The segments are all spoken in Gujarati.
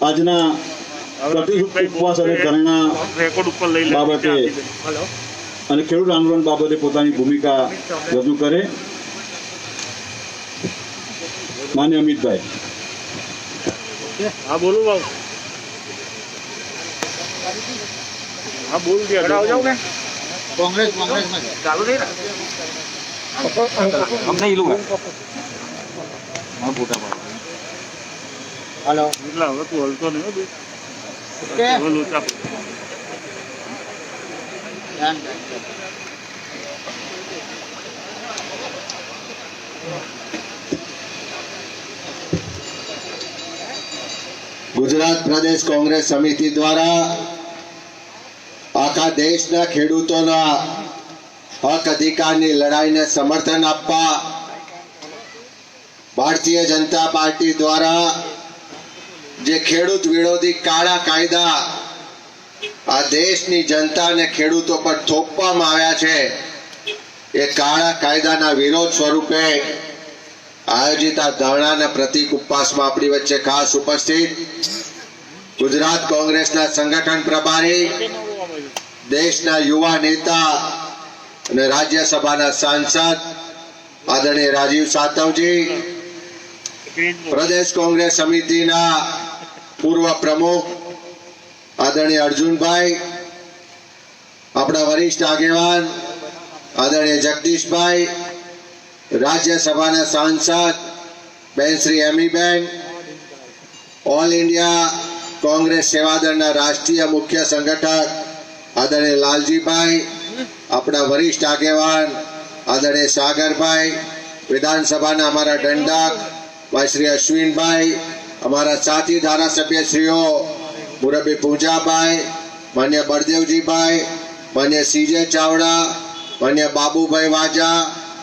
આજના ઉપવાસ અને ધરણા રેકોર્ડ ઉપર લઈ લે બાબતે અને ખેડૂત આંદોલન બાબતે પોતાની ભૂમિકા રજૂ કરે. માન્ય અમિતભાઈ. હા બોલું હા ને કોંગ્રેસ કોંગ્રેસ ચાલુ થઈ અમને ઈલું હા ફોટા પાડ હલો. એટલે હવે તું હલતો નહીં હો બે ઓકે ધ્યાન ગુજરાત પ્રદેશ કોંગ્રેસ સમિતિ દ્વારા આખા દેશના ખેડૂતોના હક અધિકારની લડાઈને સમર્થન આપવા ભારતીય જનતા પાર્ટી દ્વારા જે ખેડૂત વિરોધી કાળા કાયદા આ દેશની જનતાને ખેડૂતો પર થોપવામાં આવ્યા છે, એ કાળા કાયદાના વિરોધ સ્વરૂપે આયોજિત આ ધરણાના પ્રતિક ઉપવાસમાં આપણી વચ્ચે ખાસ ઉપસ્થિત ગુજરાત કોંગ્રેસના સંગઠન પ્રભારી, દેશના યુવા નેતા અને રાજ્યસભાના સાંસદ આદરણીય રાજીવ સાતવજી, પ્રદેશ કોંગ્રેસ સમિતિના પૂર્વ પ્રમુખ આદરણીય અર્જુનભાઈ, આપણા વરિષ્ઠ આગેવાન આદરણીય જગદીશભાઈ, રાજ્યસભાના સાંસદ ben Shri Amiben, all India Congress સેવાદળના રાષ્ટ્રીય મુખ્ય સંગઠક આદરણીય લાલજીભાઈ, આપણા વરિષ્ઠ આગેવાન આદરણીય સાગરભાઈ, વિધાનસભાના અમારા દંડક ભાઈ શ્રી અશ્વિનભાઈ અમારા સાથી ધારાસભ્યશ્રીઓ, મુરબી પૂજાભાઈ માન્ય બળદેવજીભાઈ, માન્ય સીજે ચાવડા, માન્ય બાબુભાઈ વાજા,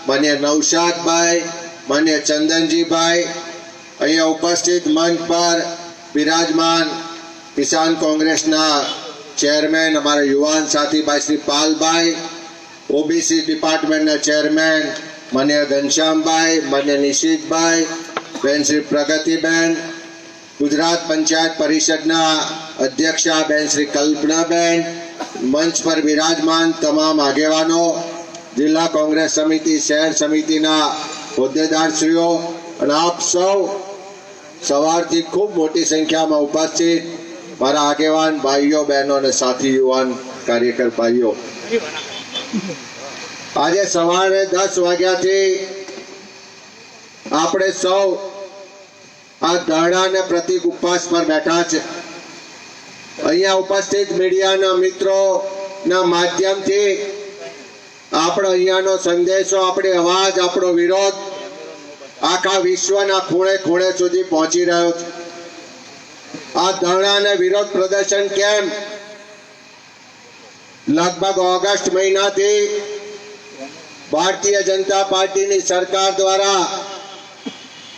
માન્ય નવશાદભાઈ માન્ય ચંદનજીભાઈ, અહીંયા ઉપસ્થિત મંચ પર બિરાજમાન કિસાન કોંગ્રેસના ચેરમેન અમારા યુવાન સાથીભાઈ શ્રી પાલભાઈ, ઓબીસી ડિપાર્ટમેન્ટના ચેરમેન માન્ય ઘનશ્યામભાઈ, માન્ય નિશિતભાઈ, બેન શ્રી પ્રગતિબેન ગુજરાત પંચાયત પરિષદના અધ્યક્ષા બેન શ્રી કલ્પનાબેન, મંચ પર બિરાજમાન તમામ આગેવાનો, જિલ્લા કોંગ્રેસ સમિતિ, શહેર સમિતિના હોદ્દેદારશ્રીઓ અને આપ સૌ સવારથી ખૂબ મોટી સંખ્યામાં ઉપસ્થિત મારા આગેવાન, ભાઈઓ, બહેનો અને સાથી, યુવાન કાર્યકર ભાઈઓ. આજે સવારે દસ વાગ્યાથી આપણે સૌ આ દાડાના પ્રતિક ઉપવાસ પર બેઠા છે. અહીંયા ઉપસ્થિત મીડિયાના મિત્રોના માધ્યમથી આપણો અહીંયાનો સંદેશો, આપણે અવાજ, આપણો વિરોધ આખા વિશ્વના ખૂણે ખૂણે સુધી પહોંચી રહ્યો છે. આ ધરણાને વિરોધ પ્રદર્શન કેમ? લગભગ ઓગસ્ટ મહિનાથી ભારતીય જનતા પાર્ટીની સરકાર દ્વારા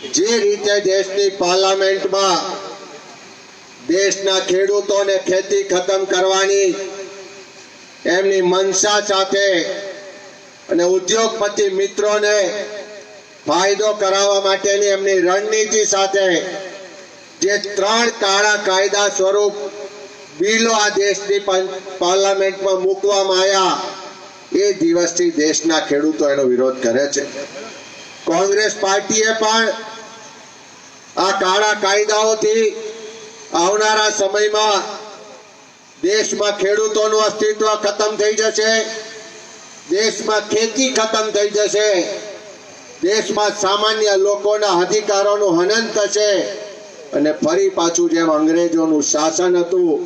જે રીતે દેશની પાર્લામેન્ટમાં દેશના ખેડૂતોને ખેતી ખતમ કરવાની એમની મનસા સાથે અને ઉદ્યોગપતિ મિત્રોને ફાયદો કરાવવા માટેની એમની રણનીતિ સાથે જે ત્રણ કાળા કાયદા સ્વરૂપ બિલો આ દેશની પાર્લામેન્ટમાં મૂકવામાં આવ્યા, એ દિવસથી દેશના ખેડૂતો એનો વિરોધ કરે છે. કોંગ્રેસ પાર્ટીએ પણ આ કાળા કાયદાઓથી આવનારા સમયમાં દેશમાં ખેડૂતોનું અસ્તિત્વ ખતમ થઈ જશે, દેશમાં ખેતી ખતમ થઈ જશે, દેશમાં સામાન્ય લોકોના અધિકારોનું હનન થશે અને ફરી પાછું જેમ અંગ્રેજોનું શાસન હતું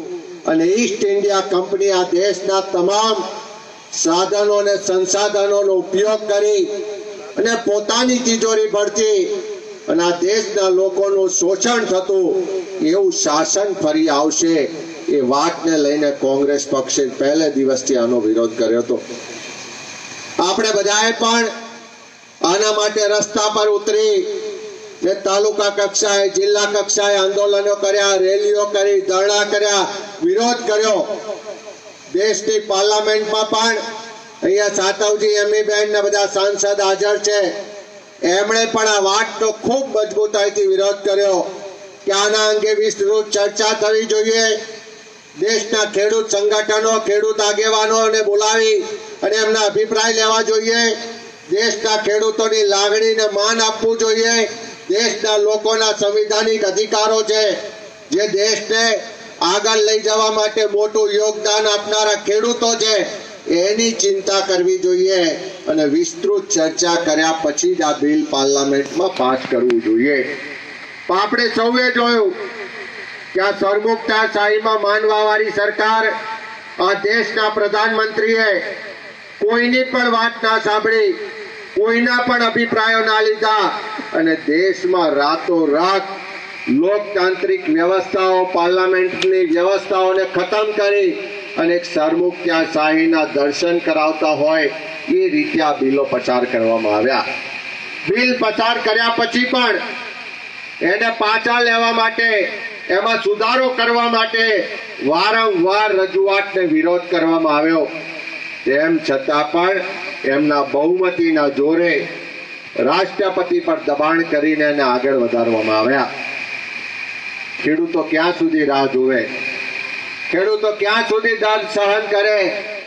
અને ઈસ્ટ ઇન્ડિયા કંપની આ દેશના તમામ સાધનો અને સંસાધનોનો ઉપયોગ કરી અને પોતાની તિજોરી ભરતી અને આ દેશના લોકોનું શોષણ થતું એવું શાસન ફરી આવશે એ વાતને લઈને કોંગ્રેસ પક્ષે પહેલે દિવસથી આનો વિરોધ કર્યો હતો. આપણે બધાએ પણ આના માટે રસ્તા પર ઉતરી ને તાલુકા કક્ષાએ, જિલ્લા કક્ષાએ આંદોલનો કર્યા, રેલીઓ કરી, ધરણા કર્યા, વિરોધ કર્યો. દેશની પાર્લામેન્ટમાં પણ અહીંયા સાતવજી એમ બેન ને બધા સાંસદ હાજર છે. એમણે પણ આ વાતનો ખૂબ મજબૂતાઈથી વિરોધ કર્યો કે આના અંગે વિસ્તૃત ચર્ચા થવી જોઈએ. દેશના ખેડૂત સંગઠનો, ખેડૂત આગેવાનોને બોલાવી અને એમના અભિપ્રાય લેવા જોઈએ. દેશના ખેડૂતોની લાગણીને માન આપવું જોઈએ. દેશના લોકોના સંવિધાનિક અધિકારો છે. જે દેશને આગળ લઈ જવા માટે મોટું યોગદાન આપનારા ખેડૂતો છે. એની ચિંતા કરવી જોઈએ અને વિસ્તૃત ચર્ચા કર્યા પછી જ આ બિલ પાર્લામેન્ટમાં પાસ કરવું જોઈએ. આપણે સૌએ જોયું કે આ સરમુખતા માનવાવાળી સરકાર, આ દેશના પ્રધાનમંત્રીએ કોઈની પણ વાત ના સાંભળી, કોઈના પણ અભિપ્રાયો ના લીધા અને દેશમાં રાતોરાત લોકતાંત્રિક વ્યવસ્થાઓ, પાર્લામેન્ટની વ્યવસ્થાઓને ખતમ કરી અને સરમુખ ત્યાં સાંઈના દર્શન કરાવતા હોય, એ રીતે આ બિલો પસાર કરવામાં આવ્યા. બિલ પસાર કર્યા પછી પણ એને પાછા લેવા માટે, એમાં સુધારો કરવા માટે વારંવાર રજૂઆતને વિરોધ કરવામાં આવ્યો. તેમ છતાં પણ એમના બહુમતીના જોરે રાષ્ટ્રપતિ પર દબાણ કરીને એને આગળ વધારવામાં આવ્યા. ખેડૂતો ક્યાં સુધી રાહ જોવે ખેડૂતો ક્યાં સુધી દર્દ સહન કરે,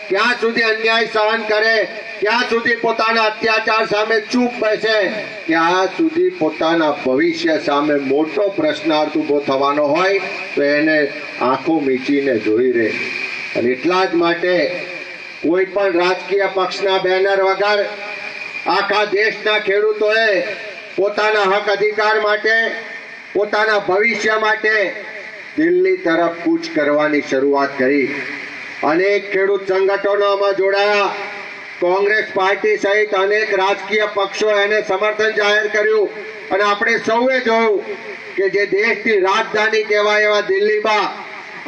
ક્યાં સુધી અન્યાય સહન કરે, ક્યાં સુધી પોતાના અત્યાચાર સામે ચૂપ બેસે ક્યાં સુધી પોતાના ભવિષ્ય સામે મોટો પ્રશ્નાર્થ ઊભો થવાનો હોય તો એને આંખો મીચીને જોઈ રહે અને એટલા જ માટે કોઈ પણ રાજકીય પક્ષના બેનર વગર આખા દેશના ખેડૂતોએ પોતાના હક અધિકાર માટે, પોતાના ભવિષ્ય માટે દિલ્હી તરફ કૂચ કરવાની શરૂઆત કરી. અનેક ખેડૂત સંગઠનોમાં જોડાયા. કોંગ્રેસ પાર્ટી સહિત અનેક રાજકીય પક્ષો એને સમર્થન જાહેર કર્યું. અને આપણે સૌએ જોયું કે જે દેશની રાજધાની કહેવાય એવા દિલ્હીમાં,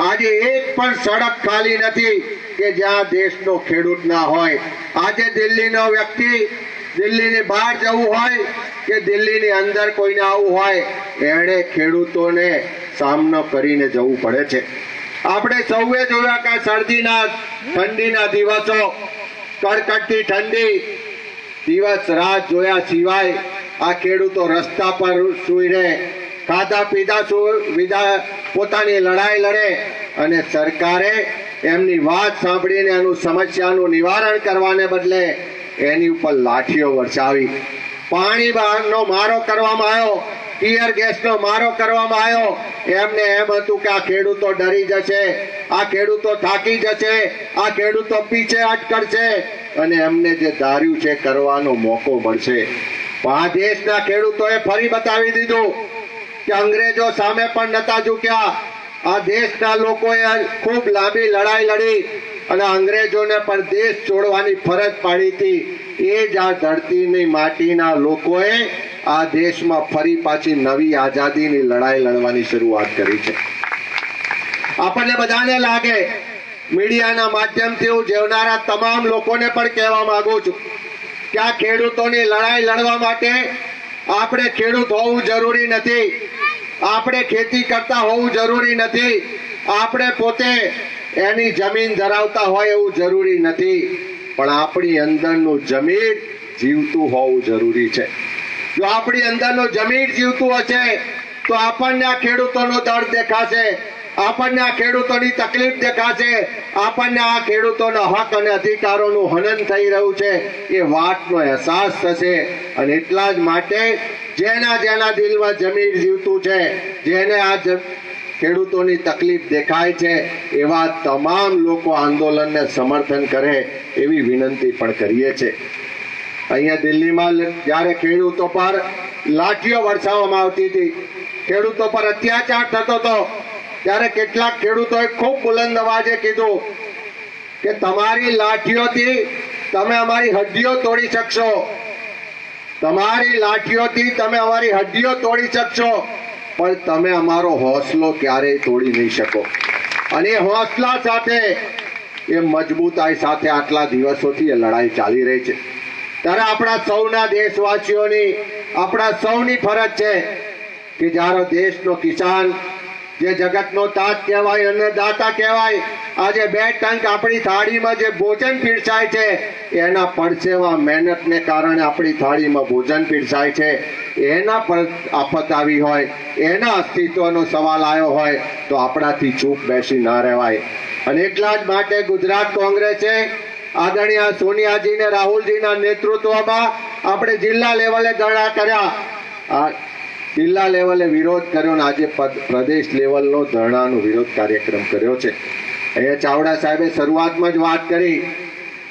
આજે એક પણ સડક ખાલી નથી કે જ્યાં દેશનો ખેડૂત ના હોય. આજે દિલ્હીનો વ્યક્તિ, દિલ્હીની બહાર જવું હોય કે દિલ્હીની અંદર કોઈને આવવું હોય, એણે ખેડૂતોને સામનો કરીને જવું પડે છે. આપણે સૌએ જોયા કે શરદીના ઠંડીના દિવસો, કડકડતી ઠંડી, દિવસ રાત જોયા સિવાય આ ખેડૂતો રસ્તા પર સૂઈ રહે ખાધા પીધા વિધા પોતાની લડાઈ લડે અને સરકારે એમની વાત સાંભળીને એનું સમસ્યાનું નિવારણ કરવાને બદલે એની ઉપર લાઠીઓ વરસાવી. પાણી બહારનો મારો કરવામાં આવ્યો. ટીયર ગેસનો મારો કરવામાં આવ્યો. એમને એમ હતું કે આ ખેડૂતો ડરી જશે, આ ખેડૂતો થાકી જશે, આ ખેડૂતો પીછે અટકડશે અને એમને જે ધાર્યું છે કરવાનો મોકો મળશે. આ દેશના ખેડૂતોએ ફરી બતાવી દીધું કે અંગ્રેજો સામે પણ નતા ઝૂક્યા. આ દેશના લોકોએ ખૂબ લાંબી લડાઈ લડી અને અંગ્રેજોને પણ દેશ છોડવાની ફરજ પાડી હતી. એ જ આ ધરતીની માટીના લોકોએ આ દેશમાં ફરી પાછી નવી આઝાદીની લડાઈ લડવાની શરૂઆત કરી છે. આપણને બધાને લાગે, મીડિયાના માધ્યમથી હું જેવનારા તમામ લોકોને પણ કહેવા માંગુ છું કે આ ખેડૂતોની લડાઈ લડવા માટે આપણે ખેડૂત હોવું જરૂરી નથી. આપણે ખેતી કરતા હોવું જરૂરી નથી. આપણે પોતે એની જમીન ધરાવતા હોય એવું જરૂરી નથી. પણ આપણી અંદરનું જમીન જીવતું હોવું જરૂરી છે. જો આપણી અંદરનો જમીન જીવતું હશે, તો આપણને આ ખેડૂતોનો દર્દ દેખાશે, આપણને આ ખેડૂતોની તકલીફ દેખાશે, આપણને આ ખેડૂતોના હક અને અધિકારોનું હનન થઈ રહ્યું છે, એ વાતનો અહેસાસ થશે. અને એટલા જ માટે જેના જેના દિલમાં જમીન જીવતું છે, જેને આ ખેડૂતોની તકલીફ દેખાય છે, એવા તમામ લોકો આંદોલનને સમર્થન કરે એવી વિનંતી પણ કરીએ છીએ. અહીંયા દિલ્હીમાં જ્યારે ખેડૂતો પર લાઠીઓ વરસાવવામાં આવતી હતી, ખેડૂતો પર અત્યાચાર થતો હતો, ત્યારે કેટલાક ખેડૂતોએ ખૂબ બુલંદ અવાજે કીધું કે તમારી લાઠીઓથી તમે અમારી હડ્ડીઓ તોડી શકશો. તમારી લાઠીઓથી તમે અમારી હડ્ડીઓ તોડી શકશો. પણ તમે અમારો હોસલો ક્યારેય તોડી નહીં શકો. અને એ હોસલા સાથે, એ મજબૂતાઈ સાથે આટલા દિવસોથી એ લડાઈ ચાલી રહી છે. ત્યારે આપણા સૌના દેશવાસીઓની, આપણા સૌની ફરજ છે કે જ્યારે દેશનો કિસાન જે જગતનો તાત કહેવાય, અન્નદાતા કહેવાય, આજે બે ટંક આપણી થાળીમાં જે ભોજન પીરસાય છે, એના પરસેવા મહેનતને કારણે આપણી થાળીમાં ભોજન પીરસાય છે. એના પર આફત આવી હોય, એના અસ્તિત્વનો સવાલ આવ્યો હોય, તો આપણાથી ચૂપ બેસી ના રહેવાય. અને એટલા જ માટે ગુજરાત કોંગ્રેસે આદરણીય સોનિયાજી ને રાહુલજીના નેતૃત્વમાં આપણે જિલ્લા લેવલે ધરણા કર્યા. જિલ્લા લેવલે વિરોધ કર્યો અને આજે પ્રદેશ લેવલનો ધરણાનો વિરોધ કાર્યક્રમ કર્યો છે. અહીંયા ચાવડા સાહેબે શરૂઆતમાં જ વાત કરી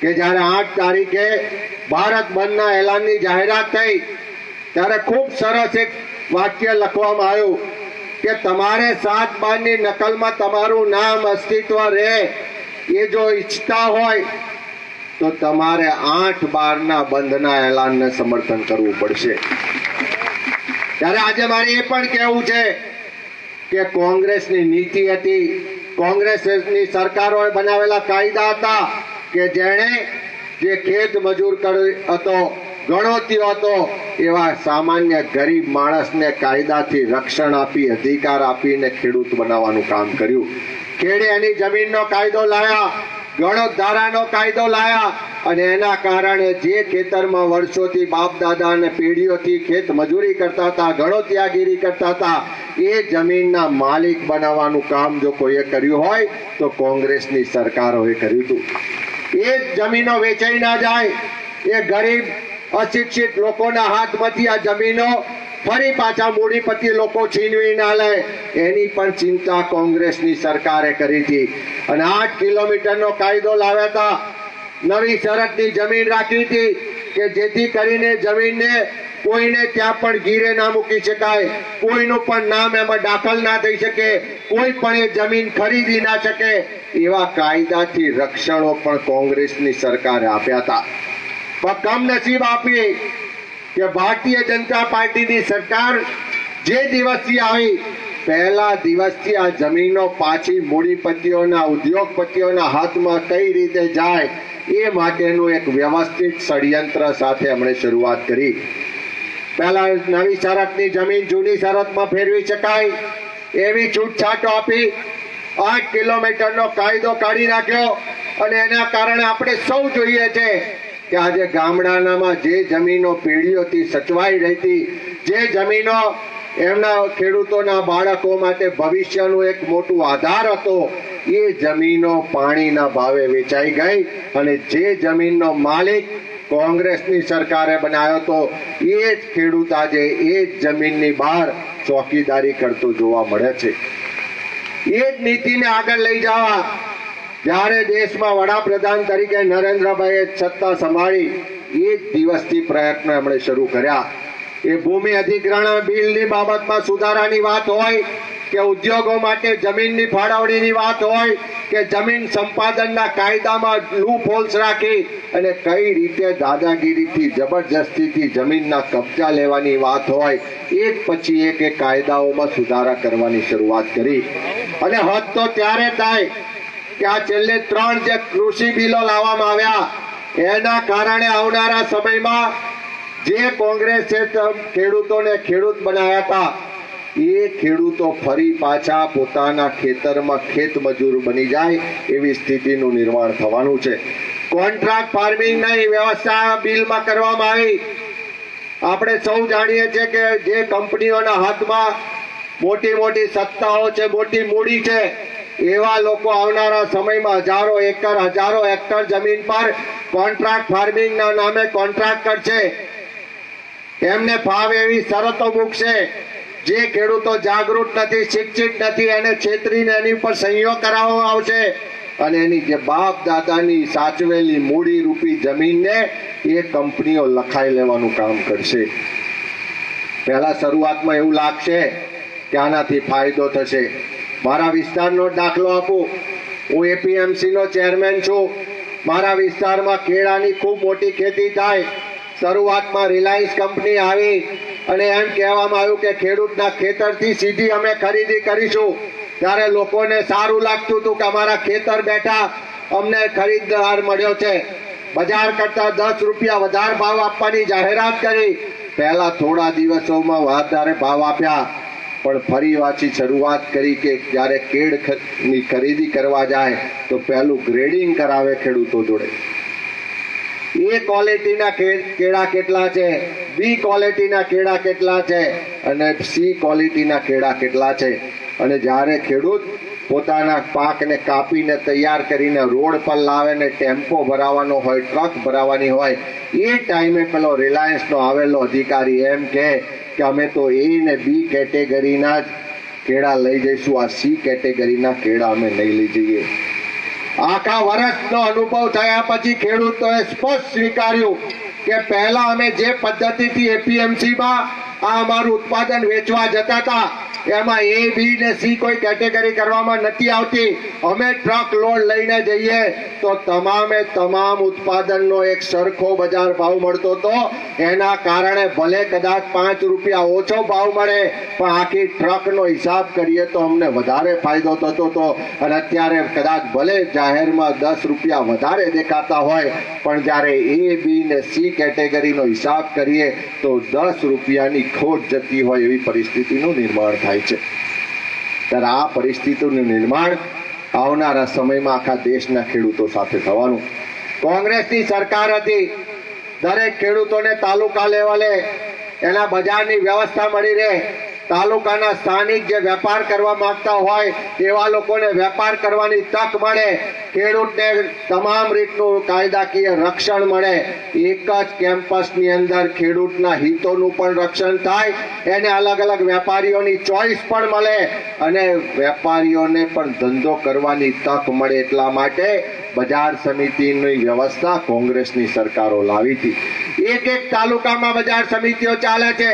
કે જ્યારે આઠ તારીખે ભારત બંધના એલાનની જાહેરાત થઈ, ત્યારે ખૂબ સરસ એક વાક્ય લખવામાં આવ્યું કે તમારે સાત બારની નકલમાં તમારું નામ, અસ્તિત્વ રહે. એ જો ઈચ્છતા હોય તો તમારે આઠ બારના બંધના એલાનને સમર્થન કરવું પડશે. ત્યારે આજે મારે એ પણ કહેવું છે કે કોંગ્રેસની નીતિ હતી. કોંગ્રેસની સરકારોએ બનાવેલા કાયદા હતા કે જેણે જે ખેત મજૂર હતો ગણોત્યો હતો, એવા સામાન્ય ગરીબ માણસને કાયદાથી રક્ષણ આપી, અધિકાર આપીને ખેડૂત બનાવવાનું કામ કર્યું. ખેડે એની જમીનનો કાયદો લાયા. ધારાનો કાયદો લાયા અને એના કારણે જે ખેતરમાં વર્ષોથી બાપ દાદા અને પેઢીઓથી ખેત મજૂરી કરતા હતા ગણોત્યાગીરી કરતા હતા, એ જમીનના માલિક બનાવવાનું કામ જો કોઈએ કર્યું હોય, તો કોંગ્રેસની સરકારોએ કર્યું હતું. એ જમીનો વેચાઈ ના જાય, એ ગરીબ, અશિક્ષિત લોકોના હાથમાંથી આ જમીનો ફરી પાછા મૂડીપતિ લોકો છીનવી ના લે. એની પણ ચિંતા કોંગ્રેસની સરકારે કરી હતી. અને આઠ કિલોમીટરનો કાયદો લાવ્યા હતા. નવી શરતની જમીન રાખી હતી કે જેથી કરીને જમીનને કોઈને ત્યાં પણ ગીરે ના મૂકી શકાય. કોઈનું પણ નામ એમાં દાખલ ના થઈ શકે. કોઈ પણ એ જમીન ખરીદી ના શકે. એવા કાયદાથી રક્ષણો પણ કોંગ્રેસની સરકારે આપ્યા હતા. પણ કમનસીબ આપી કે ભારતીય જનતા પાર્ટીની સરકાર જે દિવસથી આવી, પહેલા દિવસથી આ જમીનો પાછી મૂડીપતિઓના ઉદ્યોગપતિઓના હાથમાં કઈ રીતે જાય, એ માટેનું એક વ્યવસ્થિત ષડયંત્ર સાથે એમણે શરૂઆત કરી. પહેલા નવી શરતની જમીન જૂની શરતમાં ફેરવી શકાય, એવી છૂટછાટો આપી, આઠ કિલોમીટરનો કાયદો કાઢી નાખ્યો, અને એના કારણે આપણે સૌ જોઈએ છે કે આજે ગામડાનામાં જે જમીનો પેઢીઓથી સચવાઈ રહેતી, જે જમીનો એમના ખેડૂતોના બાળકો માટે ભવિષ્યનું એક મોટું આધાર હતો, એ જમીનો પાણીના ભાવે વેચાઈ ગઈ અને જે જમીનનો માલિક કોંગ્રેસની સરકારે બનાવ્યો હતો એ જ ખેડૂત આજે એ જ જમીનની બહાર ચોકીદારી કરતો જોવા મળે છે. એ જ નીતિને આગળ લઈ જવા જ્યારે દેશમાં વડાપ્રધાન તરીકે નરેન્દ્રભાઈએ સત્તા સંભાળી, એ જ દિવસથી પ્રયત્નો એમણે શરૂ કર્યા. એ ભૂમિ અધિગ્રહણ બિલની બાબતમાં સુધારાની વાત હોય, કે ઉદ્યોગો માટે જમીનની ફાળવણીની વાત હોય, કે જમીન સંપાદનના કાયદામાં લૂપ હોલ્સ રાખી, અને કઈ રીતે દાદાગીરીથી, જબરજસ્તીથી જમીનના કબજા લેવાની વાત હોય એક પછી એક કાયદાઓમાં સુધારા કરવાની શરૂઆત કરી. અને હદ તો ત્યારે થાય કે આ છેલ્લે ત્રણ જે કૃષિ બિલો લાવવામાં આવ્યા, એના કારણે આવનારા સમયમાં જે કોંગ્રેસે ખેડૂતોને ખેડૂત બનાવ્યા હતા, એ ખેડૂતો ફરી પાછા પોતાના ખેતરમાં ખેત મજૂર બની જાય એવી સ્થિતિનું નિર્માણ થવાનું છે. કોન્ટ્રાક્ટ ફાર્મિંગ નહીં વ્યવસ્થા બિલમાં કરવામાં આવી. આપણે સૌ જાણીએ છીએ કે જે કંપનીઓના હાથમાં મોટી મોટી સત્તાઓ છે, મોટી મૂડી છે એવા લોકો આવનારા સમયમાં હજારો એકર હજારો હેક્ટર જમીન પર કોન્ટ્રાક્ટ ફાર્મિંગના નામે કોન્ટ્રાક્ટ કરશે. એમને ફાવે એવી શરતો મૂકશે. જે ખેડૂતો જાગૃત નથી, શિક્ષિત નથી, એને છેતરીને એની ઉપર સહીઓ કરાવવામાં આવશે. અને એની જે બાપ દાદાની સાચવેલી મૂડી રૂપી જમીનને એ કંપનીઓ લખાઈ લેવાનું કામ કરશે. પહેલા શરૂઆતમાં એવું લાગશે કે આનાથી ફાયદો થશે. મારા વિસ્તારનો દાખલો આપું. હું એપીએમસી નો ચેરમેન છું. મારા વિસ્તારમાં કેળાની ખૂબ મોટી ખેતી થાય. શરૂઆતમાં રિલાયન્સ કંપની આવી અને એમ કહેવામાં આવ્યું કે ખેડૂતના ખેતરથી સીધી અમે ખરીદી કરીશું. ત્યારે લોકોને સારું લાગતું હતું કે અમારા ખેતર બેઠા અમને ખરીદદાર મળ્યો છે. બજાર કરતા દસ રૂપિયા વધારે ભાવ આપવાની જાહેરાત કરી. પહેલા થોડા દિવસોમાં વધારે ભાવ આપ્યા. પણ ફરી વાંચી શરૂઆત કરી કે જ્યારે કેળની ખરીદી કરવા જાય તો પહેલું ગ્રેડિંગ કરાવે ખેડૂતો જોડે. એ ક્વોલિટીના કે- કેળા કેટલા છે? બી ક્વોલિટીના કેળા કેટલા છે? અને સી ક્વોલિટીના કેળા કેટલા છે? અને જ્યારે ખેડૂત પોતાના પાકને કાપીને તૈયાર કરીને રોડ પર લાવે ને ટેમ્પો ભરાવાનો હોય ટ્રક ભરાવાની હોય, એ ટાઈમે પેલો રિલાયન્સનો આવેલો અધિકારી એમ કહે કે અમે તો એ ને બી કેટેગરીના જ કેળા લઈ જઈશું. આ સી કેટેગરીના કેળા અમે નહીં લઈ જઈએ. આખા વર્ષનો અનુભવ થયા પછી ખેડૂતોએ સ્પષ્ટ સ્વીકાર્યું કે પહેલા અમે જે પદ્ધતિથી એપીએમસીમાં આ અમારું ઉત્પાદન વેચવા જતા હતા એમાં એ બી ને સી કોઈ કેટેગરી કરવામાં નથી આવતી. અમે ટ્રક લોડ લઈને જઈએ તો તમામે તમામ ઉત્પાદનનો એક સરખો બજાર ભાવ મળતો હતો. એના કારણે ભલે કદાચ પાંચ રૂપિયા ઓછો ભાવ મળે, પણ આખી ટ્રકનો હિસાબ કરીએ તો અમને વધારે ફાયદો થતો હતો. અને અત્યારે કદાચ ભલે જાહેરમાં દસ રૂપિયા વધારે દેખાતા હોય, પણ જ્યારે એ બી ને સી કેટેગરીનો હિસાબ કરીએ તો દસ રૂપિયાની ખોટ જતી હોય એવી પરિસ્થિતિનું નિર્માણ થાય છે. ત્યારે આ પરિસ્થિતિનું નિર્માણ આવનારા સમયમાં આખા દેશના ખેડૂતો સાથે થવાનું. કોંગ્રેસની સરકાર હતી. દરેક ખેડૂતોને તાલુકા લેવલે એના બજારની વ્યવસ્થા મળી રહે. તાલુકાના સ્થાનિક જે વેપાર કરવા માંગતા હોય તેવા લોકોને વેપાર કરવાની તક મળે. ખેડૂતને તમામ રીતનું કાયદાકીય રક્ષણ મળે. એક જ કેમ્પસની અંદર ખેડૂતના હિતોનું પણ રક્ષણ થાય. એને અલગ અલગ વેપારીઓની ચોઈસ પણ મળે અને વેપારીઓને પણ ધંધો કરવાની તક મળે એટલા માટે બજાર સમિતિની વ્યવસ્થા કોંગ્રેસની સરકારો લાવી હતી. એક એક તાલુકામાં બજાર સમિતિઓ ચાલે છે.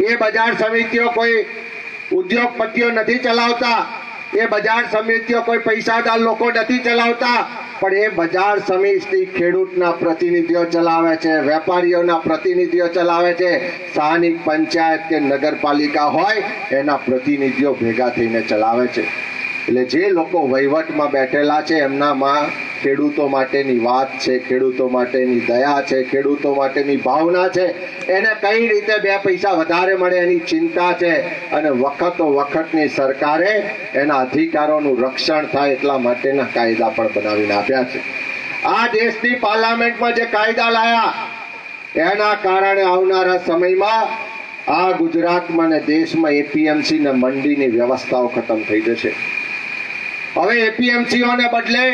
એ બજાર સમિતિઓ કોઈ ઉદ્યોગપતિઓ નથી ચલાવતા, એ બજાર સમિતિઓ કોઈ પૈસાદાર લોકો નથી ચલાવતા, પણ એ બજાર સમિતિ ખેડૂતના પ્રતિનિધિઓ ચલાવે છે, વેપારીઓના પ્રતિનિધિઓ ચલાવે છે. સ્થાનિક પંચાયત કે નગરપાલિકા હોય, એના પ્રતિનિધિઓ ભેગા થઈને ચલાવે છે. એટલે જે લોકો વહીવટમાં બેઠેલા છે, એમનામાં ખેડૂતો માટેની વાત છે, ખેડૂતો માટેની દયા છે, ખેડૂતો માટેની ભાવના છે. એને કઈ રીતે બે પૈસા વધારે મળે એની ચિંતા છે? અને વખતો વખતની સરકારે એના અધિકારોનું રક્ષણ થાય એટલા માટેના કાયદા પણ બનાવીને આપ્યા છે. આ દેશની પાર્લામેન્ટમાં જે કાયદા લાયા, એના કારણે આવનારા સમયમાં આ ગુજરાતમાં ને દેશમાં એપીએમસી ને મંડીની વ્યવસ્થાઓ ખતમ થઈ જશે. હવે એપીએમસીઓને બદલે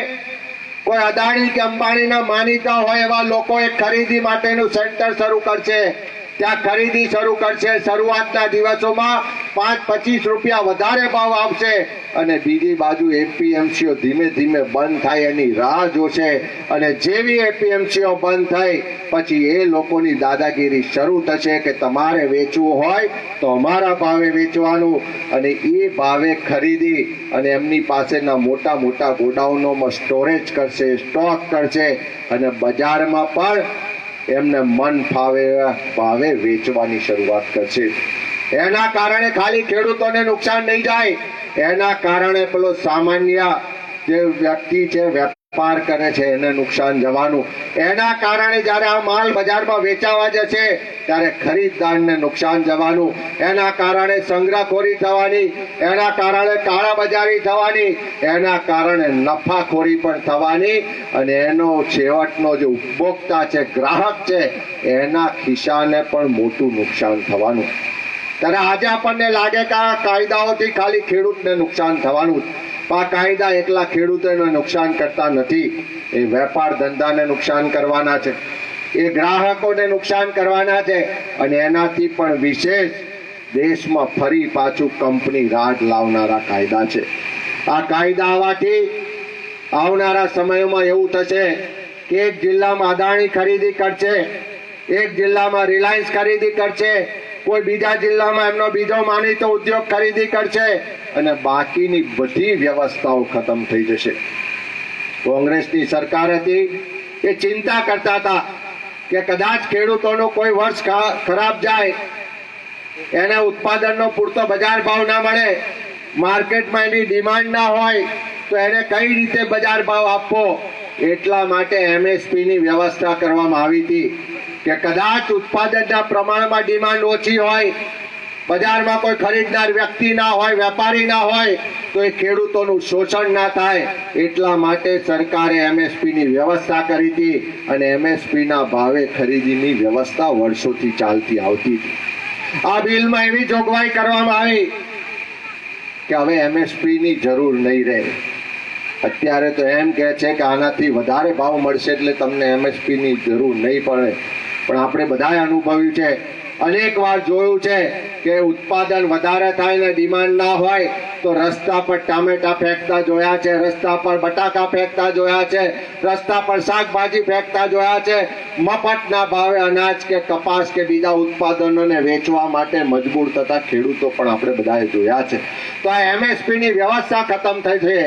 કોઈ અદાણી કે અંબાણીના માનીતા હોય એવા લોકોએ ખરીદી માટેનું સેન્ટર શરૂ કરશે. ત્યાં ખરીદી શરૂ કરશે. શરૂઆતના દિવસોમાં પાંચ પચીસ રૂપિયા વધારે ભાવ આવશે અને બીજી બાજુ એપીએમસીઓ ધીમે ધીમે બંધ થાય એની રાહ જોશે. અને જેવી એપીએમસીઓ બંધ થઈ, પછી એ લોકોની દાદાગીરી શરૂ થશે કે તમારે વેચવું હોય તો અમારા ભાવે વેચવાનું. અને એ ભાવે ખરીદી અને એમની પાસેના મોટા મોટા ગોડાઉનોમાં સ્ટોરેજ કરશે, સ્ટોક કરશે. અને બજારમાં પણ એમને મન ફાવે ભાવે વેચવાની શરૂઆત કરશે. એના કારણે ખાલી ખેડૂતોને નુકસાન નહીં જાય. એના કારણે પેલો સામાન્ય જે વ્યક્તિ છે વેપાર કરે છે, એને નુકસાન જવાનું. એના કારણે જ્યારે આ માલ બજારમાં વેચાવા જશે ત્યારે ખરીદદારને નુકસાન જવાનું. એના કારણે સંગ્રહખોરી થવાની, એના કારણે કાળાબજારી થવાની, એના કારણે નફાખોરી પણ થવાની અને એનો છેવટનો જે ઉપભોક્તા છે, ગ્રાહક છે, એના ખિસ્સાને પણ મોટું નુકસાન થવાનું. ત્યારે આજે આપણને લાગે કે આ કાયદાઓથી ખાલી ખેડૂતને નુકસાન થવાનું આ કાયદા એકલા ખેડૂતોને નુકસાન કરતા નથી. એ વેપાર ધંધાને નુકસાન કરવાના છે. એ ગ્રાહકોને નુકસાન કરવાના છે અને એનાથી પણ વિશેષ દેશમાં ફરી પાછું કંપની રાજ લાવનારા કાયદા છે. આ કાયદા આવવાથી આવનારા સમયમાં એવું થશે કે એક જિલ્લામાં અદાણી ખરીદી કરશે, એક જિલ્લામાં રિલાયન્સ ખરીદી કરશે કોઈ બીજા જિલ્લામાં એમનો બીજો માનીતો ઉદ્યોગ ખરીદી કરશે અને બાકીની બધી વ્યવસ્થાઓ ખતમ થઈ જશે. કોંગ્રેસની સરકાર હતી એ ચિંતા કરતા હતા કે કદાચ ખેડૂતોનો કોઈ વર્ષ ખરાબ જાય, એને ઉત્પાદનનો પૂરતો બજાર ભાવ ના મળે, માર્કેટમાં એની ડિમાન્ડ ના હોય, તો એને કઈ રીતે બજાર ભાવ આપવો, એટલા માટે એમએસપીની વ્યવસ્થા કરવામાં આવી હતી. કે કદાચ ઉત્પાદનના પ્રમાણમાં ડિમાન્ડ ઓછી હોય, બજારમાં કોઈ ખરીદનાર વ્યક્તિ ના હોય, વેપારી ના હોય, તો એ ખેડૂતોનું શોષણ ના થાય. એટલા માટે સરકારે એમએસપીની વ્યવસ્થા કરી હતી અને એમએસપીના ભાવે ખરીદીની વ્યવસ્થા વર્ષોથી ચાલતી આવતી હતી. આ બિલમાં એવી જોગવાઈ કરવામાં આવી કે હવે એમએસપીની જરૂર નહીં રહે. અત્યારે તો એમ કહે છે કે આનાથી વધારે ભાવ મળશે એટલે તમને એમએસપીની જરૂર નહીં પડે. પણ આપણે બધાએ અનુભવ્યું છે. અનેક વાર જોયું છે કે ઉત્પાદન વધારે થાય ને ડિમાન્ડ ના હોય તો રસ્તા પર ટામેટા ફેંકતા જોયા છે, રસ્તા પર બટાકા ફેંકતા જોયા છે, રસ્તા પર શાકભાજી ફેંકતા જોયા છે. મફતના ભાવે અનાજ કે કપાસ કે બીજા ઉત્પાદનોને વેચવા માટે મજબૂર થતા ખેડૂતો પણ આપણે બધાએ જોયા છે. તો આ એમએસપીની વ્યવસ્થા ખતમ થઈ છે.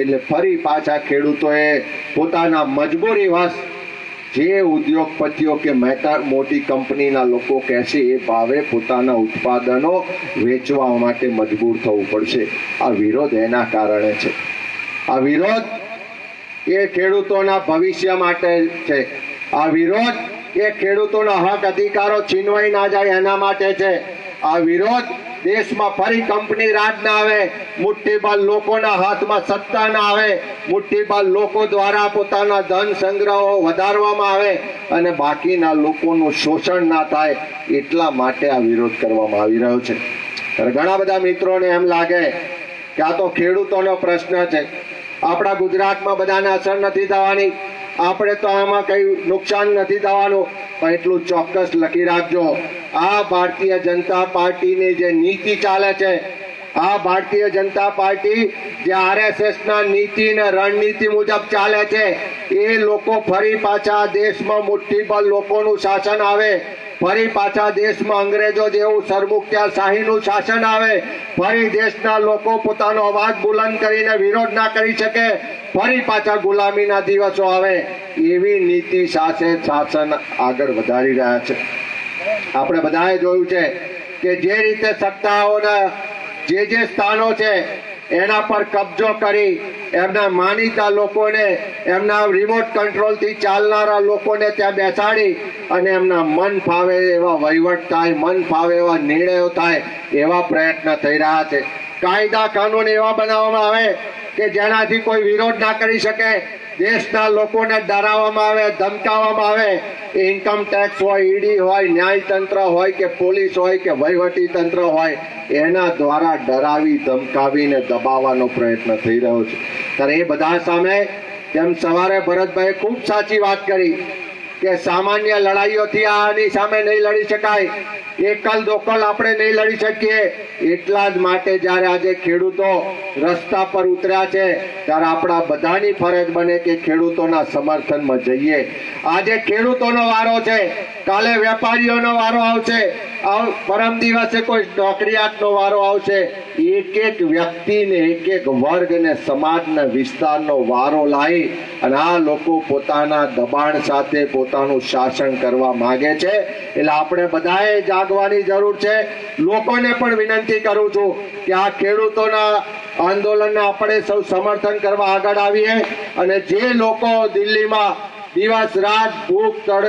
એટલે ફરી પાછા ખેડૂતોએ પોતાના મજબૂરી મજબૂરીવશ જે ઉદ્યોગપતિઓ કે મેટા કંપનીના લોકો કહેશે, એ ભાવે પોતાના ઉત્પાદનો વેચવા માટે મજબૂર થવું પડશે. આ વિરોધ એના કારણે છે. આ વિરોધ એ ખેડૂતોના ભવિષ્ય માટે છે. આ વિરોધ એ ખેડૂતોના હક, અધિકારો છીનવાઈ ના જાય એના માટે છે. આ વિરોધ દેશમાં ફરી કંપની રાજ ના આવે, મુઠ્ઠીબળ લોકોના હાથમાં સત્તા ના આવે, મુઠ્ઠીબળ લોકો દ્વારા પોતાના ધન સંગ્રહો વધારવામાં આવે અને બાકીના લોકોનું શોષણ ના થાય એટલા માટે આ વિરોધ કરવામાં આવી રહ્યો છે. ઘણા બધા મિત્રોને એમ લાગે કે આ તો ખેડૂતોનો પ્રશ્ન છે. આપણા ગુજરાતમાં બધાને અસર નથી થવાની. આપણે તો આમાં કઈ નુકસાન નથી થવાનું, પણ એટલું ચોક્કસ લખી રાખજો. આ ભારતીય જનતા પાર્ટીની જે નીતિ ચાલે છે, આ ભારતીય જનતા પાર્ટી જે આરએસએસ ના નીતિ ને રણનીતિ મુજબ ચાલે છે, એ લોકો ફરી પાછા દેશમાં મુઠ્ઠી પર લોકોનું શાસન આવે. ફરી પાછા દેશમાં અંગ્રેજો જેવું સરમુખ્યા શાહીનું શાસન આવે, ફરી દેશના લોકો પોતાનો અવાજ બુલંદ કરીને વિરોધ ના કરી શકે, ફરી પાછા ગુલામીના દિવસો આવે. એવી નીતિ સાથે શાસન આગળ વધારી રહ્યા છે. આપણે બધાએ જોયું છે કે જે રીતે સત્તાઓના જે જે સ્થાનો છે, એના પર કબજો કરી એમના માનીતા લોકોને એમના રિમોટ કંટ્રોલથી ચાલનારા લોકોને ત્યાં બેસાડી અને એમના મન ફાવે એવા વહીવટ થાય, મન ફાવે એવા નિર્ણયો થાય એવા પ્રયત્ન થઈ રહ્યા છે. કાયદા કાનૂન એવા બનાવવામાં આવે કે જેનાથી કોઈ વિરોધ ના કરી શકે, દેશના લોકોને ડરાવવામાં આવે, ધમકાવવામાં આવે એ ઇન્કમ ટેક્સ હોય, ઈડી હોય, ન્યાયતંત્ર હોય, કે પોલીસ હોય, કે વહીવટી તંત્ર હોય, એના દ્વારા ડરાવી, ધમકાવીને દબાવવાનો પ્રયત્ન થઈ રહ્યો છે. ત્યારે એ બધા સામે જેમ સવારે ભરતભાઈએ ખૂબ સાચી વાત કરી કે સામાન્ય લડાઈઓથી આની સામે નહીં લડી શકાય. એકલ દોકલ આપણે નહીં લડી શકીએ. એટલા જ માટે જ્યારે આજે ખેડૂતો રસ્તા પર ઉતર્યા છે, ત્યારે આપણા બધાની ફરજ બને કે ખેડૂતોના સમર્થનમાં જઈએ. આજે ખેડૂતોનો વારો છે, કાલે વેપારીઓનો વારો આવશે. આવ- પરમ દિવસે કોઈ નોકરિયાતનો વારો આવશે. એક એક વ્યક્તિને, એક એક વર્ગને સમાજના વિસ્તારનો વારો લાવી અને આ લોકો પોતાના દબાણ સાથે પોતાનું શાસન કરવા માંગે છે. એટલે આપણે બધાએ જાગવાની જરૂર છે. લોકોને પણ વિનંતી કરું છું કે આ ખેડૂતોના આંદોલનને આપણે સૌ સમર્થન કરવા આગળ આવીએ અને જે લોકો દિલ્હીમાં દિવસ રાત ભૂખ તડ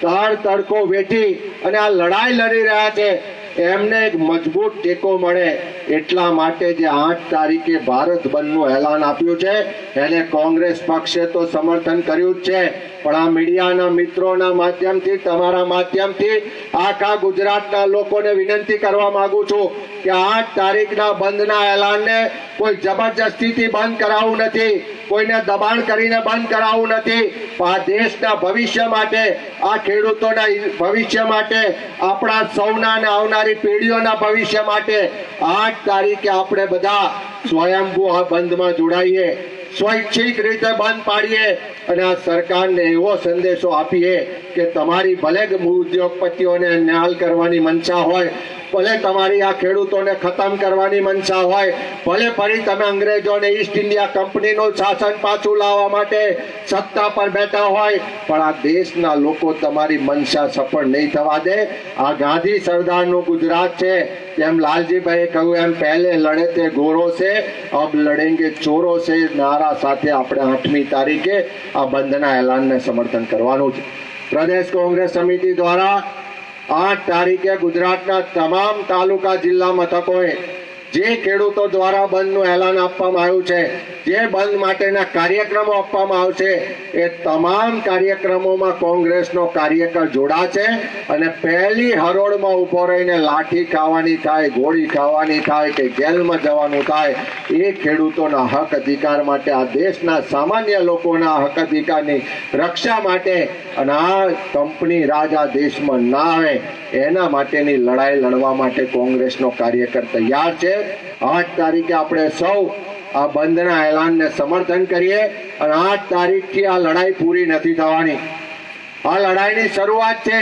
તડ તડકો વેઠી અને આ લડાઈ લડી રહ્યા છે એમને એક મજબૂત ટેકો મળે એટલા માટે જે આઠ તારીખે ભારત બંધનું એલાન આપ્યું છે, એને કોંગ્રેસ પક્ષે તો સમર્થન કર્યું જ છે. પણ આ મીડિયાના મિત્રોના માધ્યમથી, તમારા માધ્યમથી આખા ગુજરાતના લોકોને વિનંતી કરવા માંગુ છું કે આઠ તારીખના બંધના એલાનને કોઈ જબરજસ્તીથી બંધ કરાવવું નથી, કોઈને દબાણ કરીને બંધ કરાવવું નથી. આ દેશના ભવિષ્ય માટે, આ ખેડૂતોના ભવિષ્ય માટે આપણા સૌના અને આવનારી પેઢીઓના ભવિષ્ય માટે આઠ તારીખે આપણે બધા સ્વયંભૂ આ બંધમાં જોડાઈએ, સ્વૈચ્છિક રીતે બંધ પાડીએ અને આ સરકારને એવો સંદેશો આપીએ કે તમારી ભલે ઉદ્યોગપતિઓને ન્યાલ કરવાની મનસા હોય ભલે તમારી આ ખેડૂતોને ખતમ કરવાની મનસા હોય, ભલે ફરી તમે અંગ્રેજોને ઈસ્ટ ઇન્ડિયા કંપનીનું શાસન પાછું લાવવા માટે સત્તા પર બેઠા હોય, પણ આ દેશના લોકો તમારી મનસા સફળ નહીં થવા દે. આ ગાંધી સરદારનું ગુજરાત છે. તેમ લાલજીભાઈએ કહ્યું, એમ પહેલે લડે તે ગોરો છે, અબ લડેંગે ચોરો છે. નારા સાથે આપણે આઠમી તારીખે આ બંધના એલાનને સમર્થન કરવાનું છે. પ્રદેશ કોંગ્રેસ સમિતિ દ્વારા આઠ તારીખે ગુજરાતના તમામ તાલુકા જિલ્લા મથકોએ જે ખેડૂતો દ્વારા બંધનું એલાન આપવામાં આવ્યું છે, જે બંધ માટેના કાર્યક્રમો આપવામાં આવશે, એ તમામ કાર્યક્રમોમાં કોંગ્રેસનો કાર્યકર જોડાશે અને પહેલી હરોળમાં ઊભો રહીને લાઠી ખાવાની થાય, ગોળી ખાવાની થાય કે જેલમાં જવાનું થાય, એ ખેડૂતોના હક અધિકાર માટે, આ દેશના સામાન્ય લોકોના હક અધિકારની રક્ષા માટે અને આ કંપની રાજા દેશમાં ના આવે, એના માટેની લડાઈ લડવા માટે કોંગ્રેસનો કાર્યકર તૈયાર છે. આઠ તારીખે આપણે સૌ આ બંધના એલાનને સમર્થન કરીએ અને આઠ તારીખથી આ લડાઈ પૂરી નથી થવાની. આ લડાઈની શરૂઆત છે.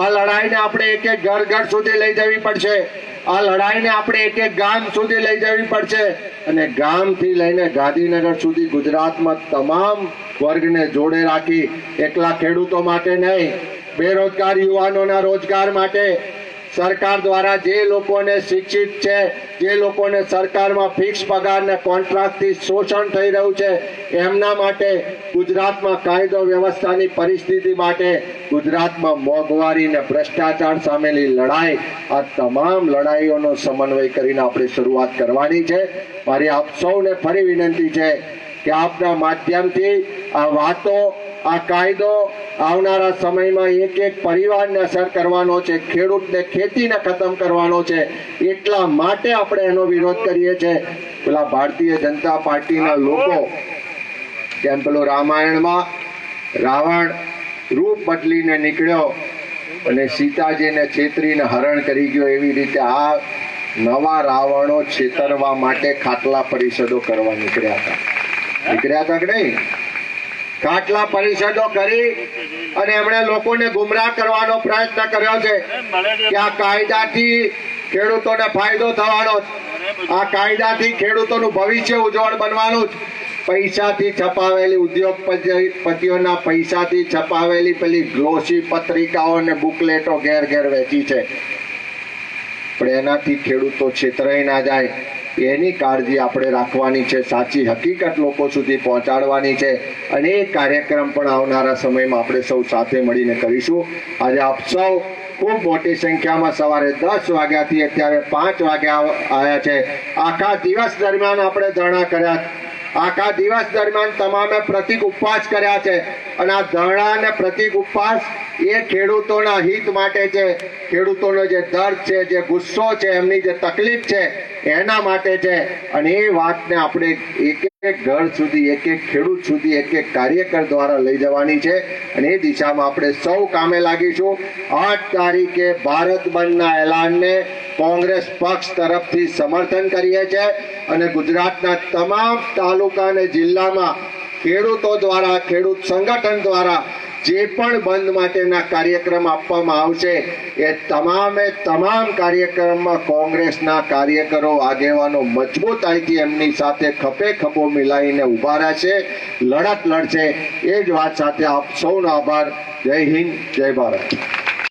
આ લડાઈને આપણે એક એક ઘર ઘર સુધી લઈ જવી પડશે. આ લડાઈને આપણે એક એક ગામ સુધી લઈ જવી પડશે. અને ગામથી લઈને ગાંધીનગર સુધી ગુજરાતમાં તમામ વર્ગને જોડે રાખી એકલા ખેડૂતો માટે નહીં, બેરોજગાર યુવાનોના રોજગાર માટે સરકાર દ્વારા જે લોકોને શિક્ષિત છે, જે લોકોને સરકારમાં ફિક્સ પગાર ને કોન્ટ્રાક્ટથી શોષણ થઈ રહ્યું છે, એમના માટે ગુજરાતમાં કાયદો વ્યવસ્થાની પરિસ્થિતિ માટે ગુજરાતમાં મોંઘવારી ને ભ્રષ્ટાચાર સામેની લડાઈ, આ તમામ લડાઈઓનો સમન્વય કરીને આપણે શરૂઆત કરવાની છે. મારી આપ સૌને ફરી વિનંતી છે કે આપના માધ્યમથી આ વાતો, આ કાયદો આવનારા સમયમાં એક એક પરિવારને અસર કરવાનો છે, ખેડૂતને ખેતીને ખતમ કરવાનો છે, એટલા માટે આપણે એનો વિરોધ કરીએ છીએ. પેલા ભારતીય જનતા પાર્ટીના લોકો, જેમ પેલું રામાયણમાં રાવણ રૂપ બદલીને નીકળ્યો અને સીતાજીને છેતરીને હરણ કરી ગયો, એવી રીતે આ નવા રાવણો છેતરવા માટે ખાટલા પરિષદો કરવા નીકળ્યા હતા. નીકળ્યા હતા કે નહીં? ખાટલા પરિષદો કરી અને એમણે લોકોને ગુમરાહ કરવાનો પ્રયત્ન કર્યો છે. કે આ કાયદાથી ખેડૂતોને ફાયદો થવાનો. આ કાયદાથી ખેડૂતોનું ભવિષ્ય ઉજ્જવળ બનવાનું જ. પૈસાથી છપાવેલી ઉદ્યોગપતિઓના પૈસાથી છપાવેલી પેલી ગ્લોસી પત્રિકાઓ અને બુકલેટો ઘેર ઘેર વેચી છે. પણ એનાથી ખેડૂતો છેતરાઈ ના જાય. એની કાળજી આપણે રાખવાની છે. સાચી હકીકત લોકો સુધી પહોંચાડવાની છે. અને એ કાર્યક્રમ પણ આવનારા સમયમાં આપણે સૌ સાથે મળીને કરીશું. આજે આપ સૌ ખૂબ મોટી સંખ્યામાં સવારે દસ વાગ્યાથી અત્યારે પાંચ વાગ્યા આવ્યા છે. આખા દિવસ દરમિયાન આપણે ધરણા કર્યા. આખા દિવસ દરમિયાન તમામે પ્રતિક ઉપવાસ કર્યા છે. અને આ ધરણા અને પ્રતિક ઉપવાસ એ ખેડૂતોના હિત માટે છે. ખેડૂતોનો જે દર્દ છે, જે ગુસ્સો છે, એમની જે તકલીફ છે, એના માટે છે. અને એ વાતને આપણે એક એક ઘર સુધી, એક એક ખેડૂત સુધી, એક એક કાર્યકર દ્વારા લઈ જવાની છે અને એ દિશામાં આપણે સૌ કામે લાગીશું. આઠ તારીખે ભારત બંધના એલાનને કોંગ્રેસ પક્ષ તરફથી સમર્થન કરીએ છીએ અને ગુજરાતના તમામ તાલુકા અને જિલ્લામાં ખેડૂતો દ્વારા, ખેડૂત સંગઠન દ્વારા જે પણ બંધ માટેના કાર્યક્રમ આપવામાં આવશે, એ તમામે તમામ કાર્યક્રમમાં કોંગ્રેસના કાર્યકરો, આગેવાનો મજબૂતાઈથી એમની સાથે ખપે ખપો મિલાઈને ઊભા રહેશે, લડત લડશે. એ જ વાત સાથે આપ સૌનો આભાર. જય હિન્દ, જય ભારત.